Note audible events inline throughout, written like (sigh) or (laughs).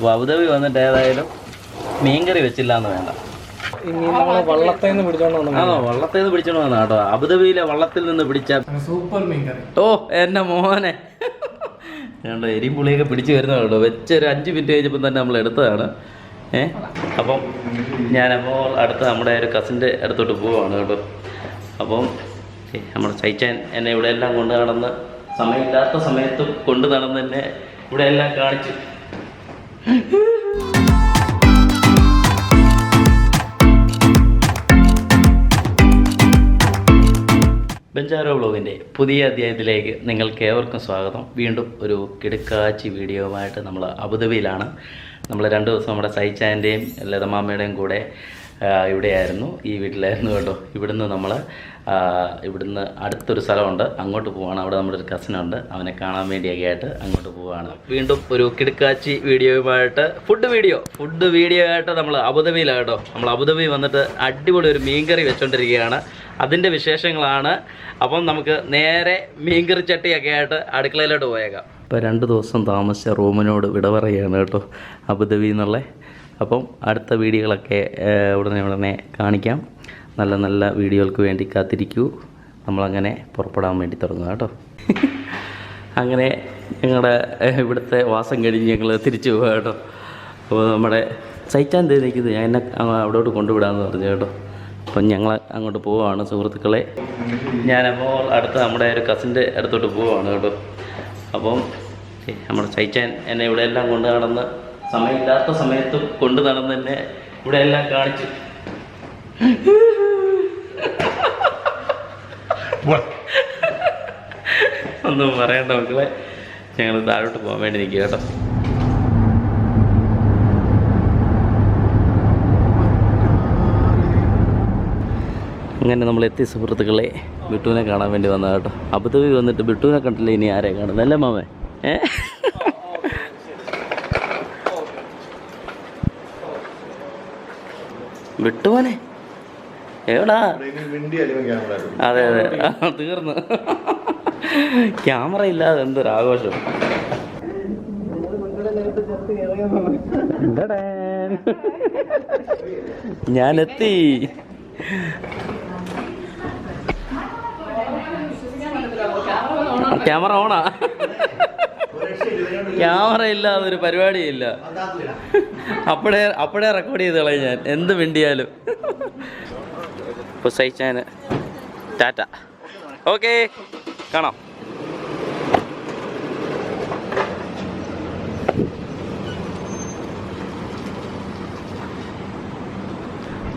അപ്പോൾ അബുദാബി വന്നിട്ട് ഏതായാലും മീൻകറി വെച്ചില്ല എന്ന് വേണ്ട നിന്ന് പിടിച്ചോണ്ട് വന്ന കേട്ടോ. അബുദാബിയിലെ വള്ളത്തിൽ നിന്ന് പിടിച്ച സൂപ്പർ മീൻ കറി ഓ എന്റെ മോനെ. കണ്ടോ എരിയും പുളിയൊക്കെ പിടിച്ച് വെച്ചൊരു അഞ്ച് മിനിറ്റ് കഴിഞ്ഞപ്പോൾ തന്നെ നമ്മൾ എടുത്തതാണ്. ഏ? അപ്പം ഞാനപ്പോൾ അടുത്ത നമ്മുടെ ഒരു കസിന്റെ അടുത്തോട്ട് പോവാണ് കേട്ടോ. അപ്പം നമ്മുടെ ചൈച്ചാൻ എന്നെ ഇവിടെ എല്ലാം കൊണ്ട് നടന്ന് സമയമില്ലാത്ത സമയത്ത് കൊണ്ട് നടന്ന് എന്നെ ഇവിടെ എല്ലാം കാണിച്ചു. ബെഞ്ചാരോ ബ്ലോഗിന്റെ പുതിയ അധ്യായത്തിലേക്ക് നിങ്ങൾക്ക് ഏവർക്കും സ്വാഗതം. വീണ്ടും ഒരു കിടുക്കാച്ചി വീഡിയോവുമായിട്ട് നമ്മൾ അബുദാബിയിലാണ്. നമ്മൾ രണ്ട് ദിവസം നമ്മുടെ സൈച്ചാന്റെയും ലതമാമയുടെയും കൂടെ ഇവിടെയായിരുന്നു. ഈ വീട്ടിലായിരുന്നു കേട്ടോ. ഇവിടുന്ന് നമ്മൾ ഇവിടുന്ന് അടുത്തൊരു സ്ഥലമുണ്ട്. അങ്ങോട്ട് പോവാണ്. അവിടെ നമ്മുടെ ഒരു കസിനുണ്ട് അവനെ കാണാൻ വേണ്ടിയൊക്കെ ആയിട്ട് അങ്ങോട്ട് പോവാണ്. വീണ്ടും ഒരു കിടുക്കാച്ചി വീഡിയോയുമായിട്ട് ഫുഡ് വീഡിയോ ഫുഡ് വീഡിയോ ആയിട്ട് നമ്മൾ അബുദാബിയിലാണ് കേട്ടോ. നമ്മൾ അബുദാബി വന്നിട്ട് അടിപൊളി ഒരു മീൻകറി വെച്ചുകൊണ്ടിരിക്കുകയാണ് അതിന്റെ വിശേഷങ്ങളാണ്. അപ്പം നമുക്ക് നേരെ മീൻകറി ചട്ടിയൊക്കെ ആയിട്ട് അടുക്കളയിലോട്ട് പോയേക്കാം. ഇപ്പോൾ രണ്ട് ദിവസം താമസിച്ച റൂമിനോട് വിട പറയുകയാണ് കേട്ടോ. അബുദാബി എന്നുള്ള അപ്പം അടുത്ത വീഡിയോകളൊക്കെ ഉടനെ ഉടനെ കാണിക്കാം. നല്ല നല്ല വീഡിയോകൾക്ക് വേണ്ടി കാത്തിരിക്കൂ. നമ്മളങ്ങനെ പുറപ്പെടാൻ വേണ്ടി തുടങ്ങുക കേട്ടോ. (laughs) അങ്ങനെ ഞങ്ങളുടെ ഇവിടുത്തെ വാസം കഴിഞ്ഞ് ഞങ്ങൾ തിരിച്ചു പോകാം കേട്ടോ. അപ്പോൾ നമ്മുടെ സൈറ്റാൻ തേ നിൽക്കുന്നത് ഞാൻ എന്നെ അവിടോട്ട് കൊണ്ടുവിടാമെന്ന് പറഞ്ഞു കേട്ടോ. അപ്പം ഞങ്ങൾ അങ്ങോട്ട് പോവുകയാണ് സുഹൃത്തുക്കളെ. ഞാനപ്പോൾ അടുത്ത് നമ്മുടെ ഒരു കസിന്റെ അടുത്തോട്ട് പോവുകയാണ് കേട്ടോ. അപ്പം നമ്മുടെ സൈറ്റാൻ എന്നെ ഇവിടെ എല്ലാം കൊണ്ട് നടന്ന് സമയമില്ലാത്ത സമയത്ത് കൊണ്ടു നടന്ന് തന്നെ ഇവിടെ എല്ലാം കാണിച്ചു. ഒന്നും പറയണ്ട മക്കളെ. ഞങ്ങൾ താഴോട്ട് പോകാൻ വേണ്ടി നിൽക്കുക കേട്ടോ. അങ്ങനെ നമ്മൾ എത്തി സുഹൃത്തുക്കളെ ബിട്ടുവിനെ കാണാൻ വേണ്ടി വന്നതാട്ടോ കേട്ടോ. വന്നിട്ട് ബിട്ടുവിനെ കണ്ടില്ല? ഇനി ആരെ കാണുന്നത് അല്ലേ മാമേ? ഏ? ബിട്ടുവനെ എവിടാ? അതെ അതെ. തീർന്നു. ക്യാമറ ഇല്ലാതെ എന്തൊരു ആഘോഷം. ഞാനെത്തി. ക്യാമറ ഓണാ. ക്യാമറ ഇല്ലാതെ ഒരു പരിപാടിയില്ല. അപ്പോഴേ അപ്പോഴേ റെക്കോർഡ് ചെയ്ത് കളയും ഞാൻ. എന്ത് മിണ്ടിയാലും. ഇപ്പോൾ ടാറ്റ. ഓക്കെ. കാണാം.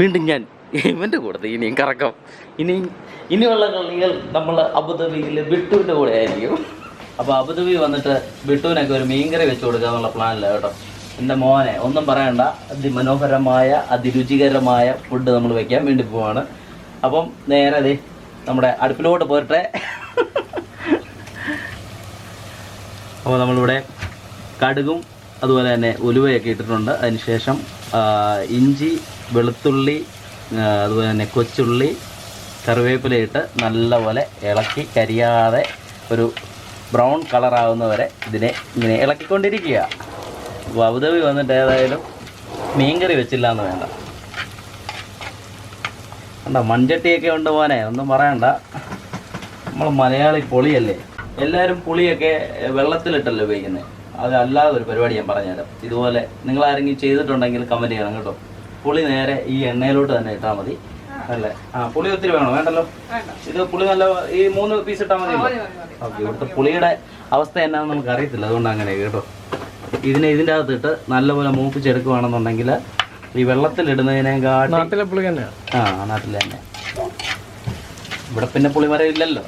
വീണ്ടും ഞാൻ ഇവന്റെ കൂടെ ഇനിയും കറക്കം. ഇനി ഇനിയുള്ള കളികൾ നമ്മൾ അബുദാബിയിൽ വിട്ടുവിന്റെ കൂടെ ആയിരിക്കും. അപ്പോൾ അബുദാബി വന്നിട്ട് ബിട്ടുവിനൊക്കെ ഒരു മീൻകറി വെച്ച് കൊടുക്കുക എന്നുള്ള പ്ലാനില്ല കേട്ടോ. എന്റെ മോനെ ഒന്നും പറയണ്ട. അതിമനോഹരമായ അതിരുചികരമായ ഫുഡ് നമ്മൾ വെക്കാൻ വേണ്ടി പോവാണ്. അപ്പം നേരെ ദേ നമ്മുടെ അടുപ്പിലോട്ട് പോരട്ടെ. അപ്പോൾ നമ്മളിവിടെ കടുകും അതുപോലെ തന്നെ ഉലുവയൊക്കെ ഇട്ടിട്ടുണ്ട്. അതിനുശേഷം ഇഞ്ചി വെളുത്തുള്ളി അതുപോലെ തന്നെ കൊച്ചുള്ളി കറിവേപ്പിലയിട്ട് നല്ലപോലെ ഇളക്കി കരിയാതെ ഒരു ബ്രൗൺ കളറാവുന്നവരെ ഇതിനെ ഇങ്ങനെ ഇളക്കിക്കൊണ്ടിരിക്കുക. വൗദവി വന്നിട്ട് ഏതായാലും മീൻകറി വെച്ചില്ല എന്ന് വേണ്ട. കണ്ട മൺചട്ടിയൊക്കെ ഉണ്ട് മോനെ ഒന്നും പറയണ്ട. നമ്മൾ മലയാളി പുളിയല്ലേ? എല്ലാവരും പുളിയൊക്കെ വെള്ളത്തിലിട്ടല്ലേ ഉപയോഗിക്കുന്നത് അത് അല്ലാതെ ഒരു പരിപാടി ഞാൻ പറഞ്ഞുതരാം. ഇതുപോലെ നിങ്ങൾ ആരെങ്കിലും ചെയ്തിട്ടുണ്ടെങ്കിൽ കമന്റ് ചെയ്യണം കേട്ടോ. പുളി നേരെ ഈ എണ്ണയിലോട്ട് തന്നെ ഇട്ടാൽ മതി. അല്ലേ? ആ പുളി ഒത്തിരി വേണോ? വേണ്ടല്ലോ? ഇത് പുളി നല്ല ഈ മൂന്ന് പീസ് ഇട്ടാൽ മതി ഓക്കെ ഇവിടുത്തെ പുളിയുടെ അവസ്ഥ എന്നാന്ന് നമുക്ക് അറിയത്തില്ല അതുകൊണ്ട് അങ്ങനെ കേട്ടോ. ഇതിനെ ഇതിന്റെ അകത്തിട്ട് നല്ലപോലെ മൂപ്പിച്ചെടുക്കുവാണെന്നുണ്ടെങ്കിൽ ഈ വെള്ളത്തിലിടുന്നതിനെക്കാട്ടി നാട്ടിലെ പുളി തന്നെയാണ് ആ നാട്ടിലെ തന്നെ. ഇവിടെ പിന്നെ പുളിമരം ഇല്ലല്ലോ.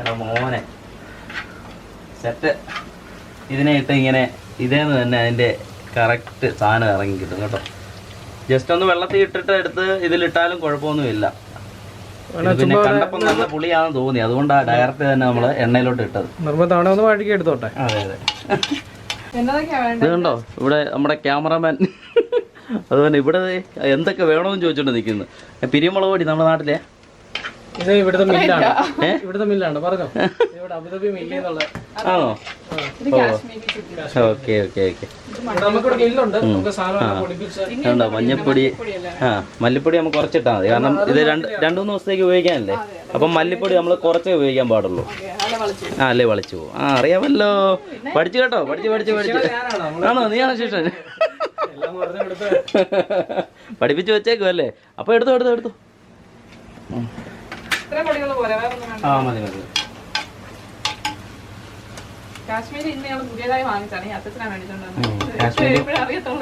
എടാ മോനെ. സെറ്റ് ഇതിനെ ഇട്ട് ഇങ്ങനെ ഇതേന്ന് തന്നെ അതിന്റെ കറക്റ്റ് സാധനം ഇറങ്ങി കിട്ടും കേട്ടോ. ജസ്റ്റ് ഒന്ന് വെള്ളത്തിൽ ഇട്ടിട്ട് എടുത്ത് ഇതിലിട്ടാലും കുഴപ്പമൊന്നുമില്ല. പിന്നെ കണ്ടപ്പോൾ നല്ല പുളിയാണെന്ന് തോന്നി. അതുകൊണ്ടാണ് ഡയറക്റ്റ് തന്നെ നമ്മൾ എണ്ണയിലോട്ട് ഇട്ടത്. ഒന്ന് വഴുകി എടുത്തോട്ടെ? അതെ അതെ. ഇത് കണ്ടോ? ഇവിടെ നമ്മുടെ ക്യാമറമാൻ. അതുപോലെ ഇവിടെ എന്തൊക്കെ വേണമെന്ന് ചോദിച്ചോണ്ട് നിൽക്കുന്നു പിരിമുളക് പൊടി നമ്മുടെ നാട്ടിലെ? ഇത് ഇവിടുത്തെ മില്ലാണ് ഏ? ഇവിടുത്തെ മില്ലാണ് പറഞ്ഞോ. (laughs) ഇവിടെ അബുദാബി മില്ല് എന്നുള്ള. ആണോ? ഇത് കാശ്മീരി ചുറ്റി. Okay okay okay. നമുക്കിവിടെ മില്ലുണ്ട് നമുക്ക് സാധനം പൊടിപ്പിച്ച് കണ്ടോ? മഞ്ഞപ്പൊടി. ആ മല്ലിപ്പൊടി നമുക്ക് കുറച്ചിട്ടാൽ മതി. കാരണം ഇത് രണ്ട് രണ്ട് മൂന്ന് ദിവസത്തേക്ക് ഉപയോഗിക്കാനല്ലേ? അപ്പം മല്ലിപ്പൊടി നമ്മൾ കുറച്ചേ ഉപയോഗിക്കാൻ പാടുള്ളൂ. ആ അല്ലേ വളിച്ചു പോകും. ആ അറിയാമല്ലോ. പഠിച്ചു കേട്ടോ? പഠിച്ചു പഠിച്ചു പഠിച്ചു. ആണോ? നീയാണോ കൊടുത്ത്. (laughs) പഠിപ്പിച്ചു വെച്ചേക്കും അല്ലേ അപ്പോൾ എടുത്തോ എടുത്തോ. എടുത്തോ ആ മതി മതി.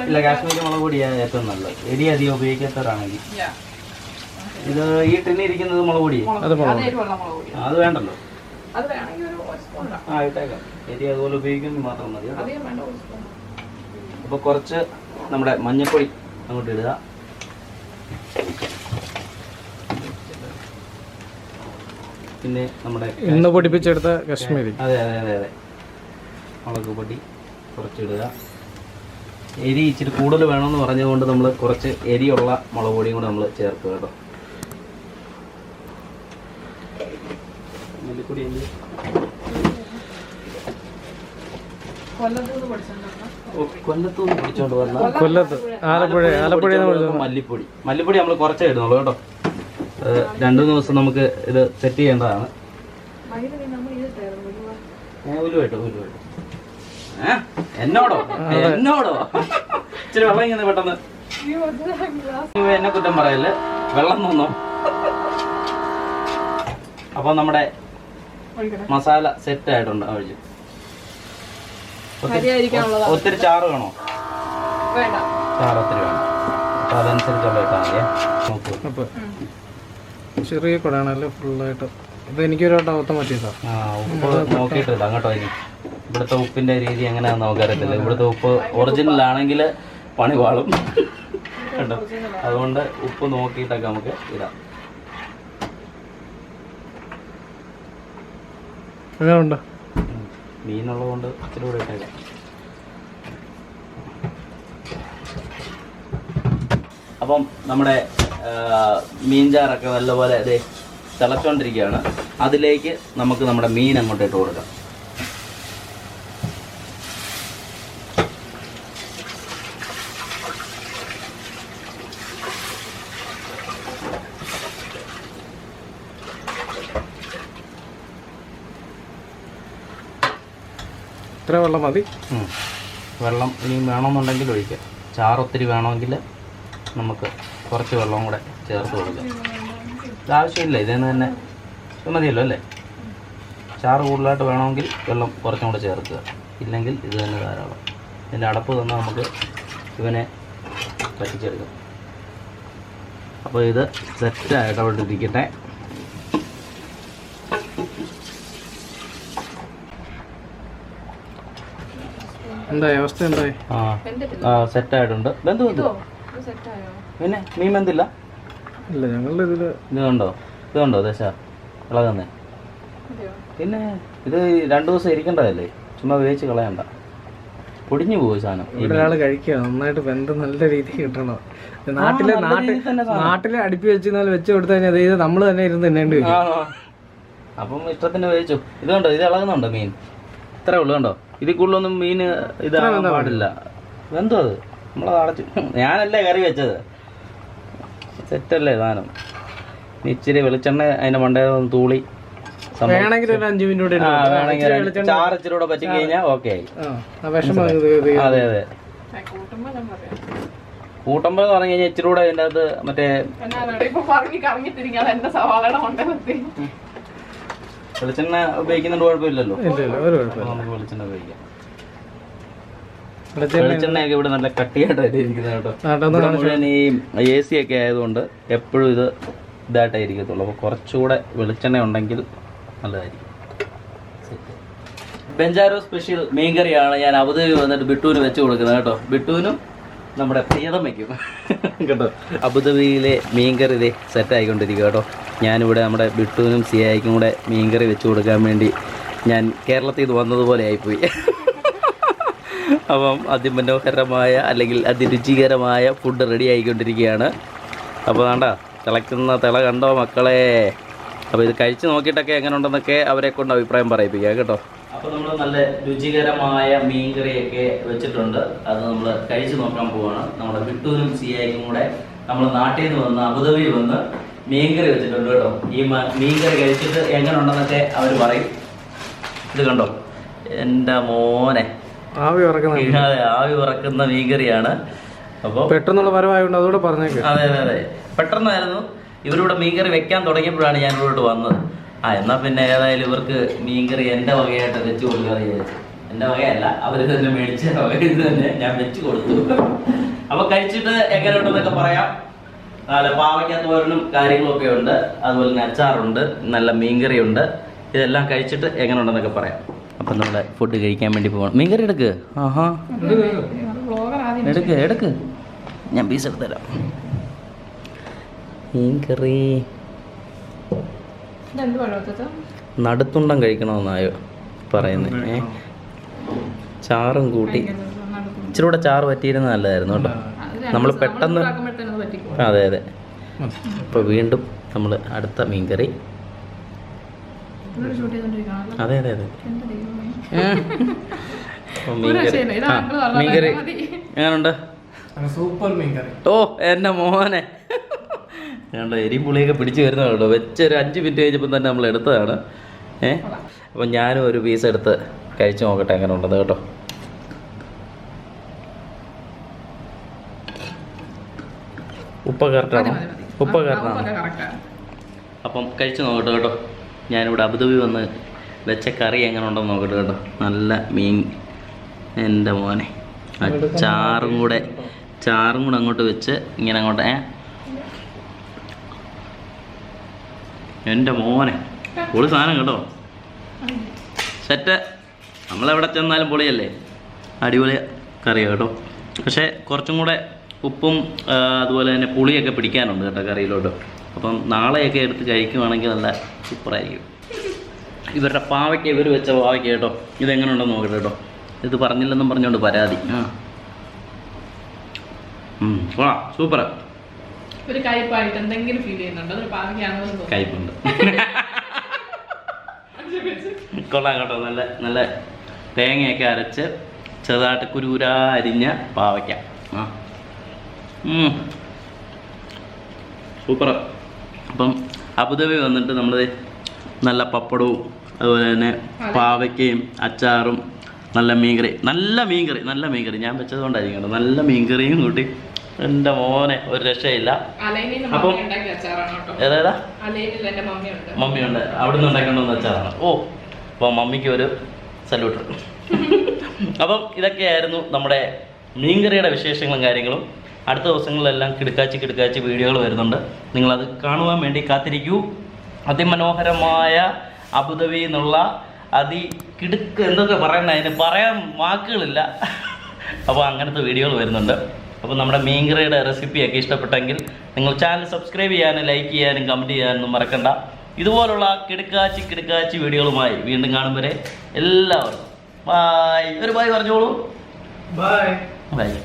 ഇല്ല കാശ്മീരി മുളക് പൊടിയാണ് ഏറ്റവും നല്ലത്. എരി അധികം ഉപയോഗിക്കാത്തവരാണെങ്കിൽ. ഇത് ഈ ടിന്നി ഇരിക്കുന്നത് മുളക് പൊടി. അത് വേണ്ടല്ലോ. ആ ഇട്ടേക്കാം. എരി അതുപോലെ ഉപയോഗിക്കുന്നത് മാത്രം മതി അപ്പൊ അപ്പോൾ കുറച്ച് നമ്മുടെ മഞ്ഞപ്പൊടി അങ്ങോട്ട് ഇടുക. പിന്നെ നമ്മുടെ ഇന്ന് പൊടിപ്പിച്ചെടുത്ത കശ്മീരി. അതെ അതെ അതെ അതെ. മുളക് പൊടി കുറച്ചിടുക. എരി ഇച്ചിരി കൂടുതൽ വേണമെന്ന് പറഞ്ഞതുകൊണ്ട് നമ്മൾ കുറച്ച് എരിയുള്ള മുളക് പൊടിയും കൂടെ നമ്മൾ ചേർക്കുക കേട്ടോ. മല്ലിപ്പൊടി കൊല്ലത്തുനിന്ന് പിടിച്ചോണ്ട് വന്ന? കൊല്ലത്ത് ആലപ്പുഴ ആലപ്പുഴ മല്ലിപ്പൊടി. മല്ലിപ്പൊടി നമ്മൾ കുറച്ചേ ഇടുന്നുള്ളൂ കേട്ടോ. രണ്ടു ദിവസം നമുക്ക് ഇത് സെറ്റ് ചെയ്യേണ്ടതാണ്. എന്നോടോ? എന്നോടോ? ഇച്ചിരി വെള്ളം ഇങ്ങനെ പെട്ടെന്ന്. എന്നെ കുറ്റം പറയല്ലേ? വെള്ളം തന്നോ അപ്പൊ നമ്മുടെ മസാല സെറ്റ് ആയിട്ടുണ്ട് ഒഴിച്ച് ഒത്തിരി ചാറ് വേണോ? ചാറ് ഒത്തിരി വേണം. അപ്പൊ അതനുസരിച്ചുള്ള മതിയേ. നോക്കൂ. ചെറിയ കുടയാണല്ലോ ഫുള്ളായിട്ട് ഇത് എനിക്കൊരു വട്ടം പറ്റിയതാ ആ ഉപ്പ് നോക്കിയിട്ട് ഇടാം ഇനി. ഇവിടുത്തെ ഉപ്പിന്റെ രീതി എങ്ങനെയാണെന്ന് നമുക്കറിയത്തില്ല. ഇവിടുത്തെ ഉപ്പ് ഒറിജിനൽ ആണെങ്കിൽ പണി വാളും കണ്ടോ? അതുകൊണ്ട് ഉപ്പ് നോക്കിയിട്ടൊക്കെ നമുക്ക് ഇടാം. ഉം. മീനുള്ളത് കൊണ്ട് ഇച്ചിരി കൂടെ ഇട്ടേക്കാം. അപ്പം നമ്മുടെ മീൻചാറൊക്കെ നല്ലപോലെ അതെ തിളച്ചോണ്ടിരിക്കുകയാണ്. അതിലേക്ക് നമുക്ക് നമ്മുടെ മീൻ അങ്ങോട്ട് ഇട്ട് കൊടുക്കാം. ഇത്ര വെള്ളം മതി. വെള്ളം ഇനി വേണമെന്നുണ്ടെങ്കിൽ ഒഴിക്കാം. ചാറൊത്തിരി വേണമെങ്കിൽ നമുക്ക് കുറച്ച് വെള്ളവും കൂടെ ചേർത്ത് കൊടുക്കാം. ഇത് ആവശ്യമില്ല ഇതേന്ന് തന്നെ മതിയല്ലോ അല്ലേ? ചാറ് കൂടുതലായിട്ട് വേണമെങ്കിൽ വെള്ളം കുറച്ചും കൂടെ ചേർക്കുക. ഇല്ലെങ്കിൽ ഇത് തന്നെ ധാരാളം. ഇതിന്റെ അടപ്പ് തന്നാൽ നമുക്ക് ഇവനെ പറ്റിച്ചെടുക്കാം. അപ്പോൾ ഇത് സെറ്റായിട്ട് അവിടെ ഇരിക്കട്ടെ എന്തായി? അവസ്ഥ എന്തായി? ആ ആ സെറ്റായിട്ടുണ്ട് ബന്ധു ബന്ധു ഇതോ? ആയോ? പിന്നെ മീൻ ബന്ധില്ല ഇല്ല ഞങ്ങളുടെ ഇതിൽ ഇത് കണ്ടോ? ഇത് കണ്ടോ? ദശ ഇളകുന്നേ? പിന്നെ ഇത് രണ്ടു ദിവസം ഇരിക്കേണ്ടതല്ലേ? ചുമ്മാ വേവിച്ച് കളയണ്ട. പൊടിഞ്ഞു പോകും സാധനം ഒരാൾ ഒരാൾ കഴിക്കുക. നന്നായിട്ട് വെന്ത് നല്ല രീതിയിൽ കിട്ടണം. ഇത് നാട്ടിലെ നാട്ടിൽ. നാട്ടിലെ അടുപ്പി വെച്ചാൽ വെച്ച് കൊടുത്തു കഴിഞ്ഞാൽ ഇത് നമ്മൾ തന്നെ ഇരുന്ന് തിന്നേണ്ടി വരും? അപ്പം ഇഷ്ടത്തിന് വേവിച്ചു. ഇത് കണ്ടോ? ഇത് ഇളകുന്നുണ്ടോ മീൻ? ഇത്രേ ഉള്ളു കണ്ടോ? ഇതിൽ കൂടുതലൊന്നും മീൻ ഇതാകാൻ പാടില്ല. വെന്തോ അത്? നമ്മളത് അടച്ചു ഞാനല്ലേ കറി വെച്ചത്. സെറ്റല്ലേ സാധനം. ഇച്ചിരി വെളിച്ചെണ്ണ അതിന്റെ മണ്ടേന്ന് തൂളി. വേണമെങ്കിൽ ഒരു അഞ്ചു മിനിറ്റ് വേണമെങ്കിൽ ചാറ് ഇച്ചിരി കൂടെ പറ്റി കഴിഞ്ഞാൽ ഓക്കെ ആയി. അതെ അതെ. കൂട്ടുമ്പോൾ എന്ന് പറഞ്ഞു കഴിഞ്ഞാൽ ഇച്ചിരി കൂടെ അതിന്റെ അകത്ത് മറ്റേ. വെളിച്ചെണ്ണ ഉപയോഗിക്കുന്നുണ്ട് കുഴപ്പമില്ലല്ലോ. വെളിച്ചെണ്ണ ഉപയോഗിക്കാം. വെളിച്ചെണ്ണയൊക്കെ ഇവിടെ നല്ല കട്ടിയായിട്ടായിട്ട് ഇരിക്കുന്നത് കേട്ടോ മുഴുവൻ ഈ എ സി ഒക്കെ ആയതുകൊണ്ട് എപ്പോഴും ഇത് ഇതായിട്ടായിരിക്കത്തുള്ളൂ. അപ്പോൾ കുറച്ചുകൂടെ വെളിച്ചെണ്ണ ഉണ്ടെങ്കിൽ നല്ലതായിരിക്കും. ബെഞ്ചാരോ സ്പെഷ്യൽ മീൻകറിയാണ് ഞാൻ അബുദാബി വന്നിട്ട് ബിട്ടൂന് വെച്ച് കൊടുക്കുന്നത് കേട്ടോ. ബിട്ടൂനും നമ്മുടെ പ്രിയതമ്മയ്ക്കും കേട്ടോ. അബുദാബിയിലെ മീൻകറി ഇതേ സെറ്റ് ആയിക്കൊണ്ടിരിക്കുക കേട്ടോ. ഞാനിവിടെ നമ്മുടെ ബിട്ടുവിനും സിയായിക്കും കൂടെ മീൻകറി വെച്ച് കൊടുക്കാൻ വേണ്ടി ഞാൻ കേരളത്തിൽ നിന്ന് വന്നതുപോലെ ആയിപ്പോയി. അപ്പം അതിമനോഹരമായ അല്ലെങ്കിൽ അതിരുചികരമായ ഫുഡ് റെഡി ആയിക്കൊണ്ടിരിക്കുകയാണ്. അപ്പോൾ വേണ്ട തിളയ്ക്കുന്ന തിള കണ്ടോ മക്കളെ? അപ്പോൾ ഇത് കഴിച്ച് നോക്കിയിട്ടൊക്കെ എങ്ങനെ ഉണ്ടെന്നൊക്കെ അവരെ കൊണ്ട് അഭിപ്രായം പറയിപ്പിക്കുക കേട്ടോ. അപ്പോൾ നമ്മൾ നല്ല രുചികരമായ മീൻ കറിയൊക്കെ വെച്ചിട്ടുണ്ട്. അത് നമ്മൾ കഴിച്ച് നോക്കാൻ പോവാണ്. നമ്മുടെ വിട്ടൂരും സിയായിക്കും കൂടെ നമ്മൾ നാട്ടിൽ നിന്ന് വന്ന് അബുദാബിയിൽ വന്ന് മീൻകറി വെച്ചിട്ടുണ്ട് കേട്ടോ. ഈ മീൻ കറി കഴിച്ചിട്ട് എങ്ങനെ ഉണ്ടെന്നൊക്കെ അവർ പറയും. ഇത് കണ്ടോ? എന്റെ മോനെ. ആവി ഉറക്കുന്ന അതെ ആവി ഉറക്കുന്ന മീൻകറിയാണ്. അപ്പോൾ പെട്ടെന്നുള്ള വരവായതുകൊണ്ട് അതുകൂടെ പറഞ്ഞേക്ക്. അതെ അതെ അതെ. പെട്ടെന്നായിരുന്നു. ഇവരിവിടെ മീൻകറി വെക്കാൻ തുടങ്ങിയപ്പോഴാണ് ഞാൻ ഇവരോട് വന്നത്. ആ എന്നാൽ പിന്നെ ഏതായാലും ഇവർക്ക് മീൻകറി എന്റെ വകയായിട്ട് വെച്ച് വിചാരിച്ചു. എന്റെ വകയല്ല അവർ തന്നെ മേടിച്ച വകയിൽ തന്നെ ഞാൻ വെച്ച് കൊടുത്തു. അപ്പോൾ കഴിച്ചിട്ട് എങ്ങനെയുണ്ടെന്നൊക്കെ പറയാം. നല്ല പാവയ്ക്ക തോരനും കാര്യങ്ങളൊക്കെ ഉണ്ട്. അതുപോലെ തന്നെ അച്ചാറുണ്ട് നല്ല മീൻകറിയുണ്ട്. ഇതെല്ലാം കഴിച്ചിട്ട് എങ്ങനെയുണ്ടെന്നൊക്കെ പറയാം. അപ്പം നമ്മൾ ഫുഡ് കഴിക്കാൻ വേണ്ടി പോകണം മീൻകറി എടുക്ക്. ആഹാ. എടുക്ക് എടുക്ക്. ഞാൻ പീസ് എടുത്ത് തരാം. മീൻകറി. നടുത്തുണ്ടം കഴിക്കണമെന്നായോ പറയുന്നത് ഏ? ചാറും കൂട്ടി. ഇച്ചിരി കൂടെ ചാറ് പറ്റിയിരുന്ന നല്ലതായിരുന്നു കേട്ടോ. നമ്മൾ പെട്ടെന്ന് അതെ അതെ. അപ്പോൾ വീണ്ടും നമ്മൾ അടുത്ത മീൻകറി അതെ അതെ അതെ. മീൻകറി. എങ്ങനുണ്ട്? സൂപ്പർ മീൻകറി. ഓ എന്റെ മോനെ. ഞങ്ങളുടെ എരിയും പുളിയൊക്കെ പിടിച്ചു വരുന്നത് കേട്ടോ വെച്ചൊരു അഞ്ച് മിനിറ്റ് കഴിഞ്ഞപ്പോൾ തന്നെ നമ്മൾ എടുത്തതാണ്. ഏ? അപ്പം ഞാനും ഒരു പീസ് എടുത്ത് കഴിച്ചു നോക്കട്ടെ എങ്ങനെ ഉണ്ടെന്ന് കേട്ടോ. ഉപ്പ കറക്റ്റാണോ ഉപ്പ കറക്റ്റാണ്. അപ്പം കഴിച്ചു നോക്കട്ടെ കേട്ടോ. ഞാനിവിടെ അബുദാബി വന്ന് വെച്ച കറി എങ്ങനെ ഉണ്ടെന്ന് നോക്കട്ടെ കേട്ടോ. നല്ല മീൻ. എന്റെ മോനെ. ആ ചാറും കൂടെ ചാറും കൂടെ അങ്ങോട്ട് വെച്ച് ഇങ്ങനെ അങ്ങോട്ട് ഏ? എന്റെ മോനെ. പൊളി സാധനം കേട്ടോ. സെറ്റ്. നമ്മളെവിടെ ചെന്നാലും പൊളിയല്ലേ? അടിപൊളി കറിയാണ് കേട്ടോ. പക്ഷേ കുറച്ചും കൂടെ ഉപ്പും അതുപോലെ തന്നെ പുളിയൊക്കെ പിടിക്കാനുണ്ട് കേട്ടോ കറിയിലോട്ട്. അപ്പം നാളെയൊക്കെ എടുത്ത് കഴിക്കുവാണെങ്കിൽ നല്ല സൂപ്പറായിരിക്കും. ഇവരുടെ പാവയ്ക്ക ഇവർ വെച്ച പാവയ്ക്ക കേട്ടോ. ഇതെങ്ങനെ ഉണ്ടെന്ന് നോക്കട്ടെ കേട്ടോ. ഇത് പറഞ്ഞില്ലെന്നും പറഞ്ഞുകൊണ്ട് പരാതി. ആ. കൊള്ളാം. സൂപ്പർ. ഒരു കയ്പായിട്ട് എന്തെങ്കിലും ഫീൽ ചെയ്യുന്നുണ്ടോ? അതൊരു പാവയ്ക്കാണെന്ന് തോന്നുന്നു. കയ്പുണ്ട്. (laughs) കൊള്ളാം കേട്ടോ. നല്ല നല്ല തേങ്ങയൊക്കെ അരച്ച് ചെറുതായിട്ട് കുരൂരാ അരിഞ്ഞ പാവയ്ക്ക. ആ. സൂപ്പർ. അപ്പം അബുദാബി വന്നിട്ട് നമ്മൾ നല്ല പപ്പടവും അതുപോലെ തന്നെ പാവയ്ക്കയും അച്ചാറും നല്ല മീൻകറി നല്ല മീൻകറി നല്ല മീൻകറി. ഞാൻ വെച്ചത് കൊണ്ടായിരിക്കും നല്ല മീൻകറിയും കൂട്ടി. എന്റെ മോനെ ഒരു രക്ഷയില്ല. അപ്പം- ഏതാ മമ്മിയുണ്ട്. അവിടുന്ന് ഉണ്ടാക്കേണ്ടെന്ന് അച്ചാറാണ്. ഓ അപ്പോൾ മമ്മിക്ക് ഒരു സല്യൂട്ട്. (laughs) അപ്പം ഇതൊക്കെയായിരുന്നു നമ്മുടെ മീൻകറിയുടെ വിശേഷങ്ങളും കാര്യങ്ങളും. അടുത്ത ദിവസങ്ങളിലെല്ലാം കിടുക്കാച്ചി കിടുക്കാച്ചി വീഡിയോകൾ വരുന്നുണ്ട്. നിങ്ങളത് കാണുവാൻ വേണ്ടി കാത്തിരിക്കൂ. അതിമനോഹരമായ അബുദാബി എന്നുള്ള അതി കിടുക്ക് എന്തൊക്കെ പറയണ അതിന് പറയാൻ വാക്കുകളില്ല. അപ്പോൾ അങ്ങനത്തെ വീഡിയോകൾ വരുന്നുണ്ട്. അപ്പോൾ നമ്മുടെ മീൻകറിയുടെ റെസിപ്പിയൊക്കെ ഇഷ്ടപ്പെട്ടെങ്കിൽ നിങ്ങൾ ചാനൽ സബ്സ്ക്രൈബ് ചെയ്യാനും ലൈക്ക് ചെയ്യാനും കമന്റ് ചെയ്യാനൊന്നും മറക്കണ്ട. ഇതുപോലുള്ള കിടുക്കാച്ചി കിടുക്കാച്ചി വീഡിയോകളുമായി വീണ്ടും കാണും വരെ എല്ലാവർക്കും. ബായ് ഒരു ബായ് പറഞ്ഞോളൂ. Bye bye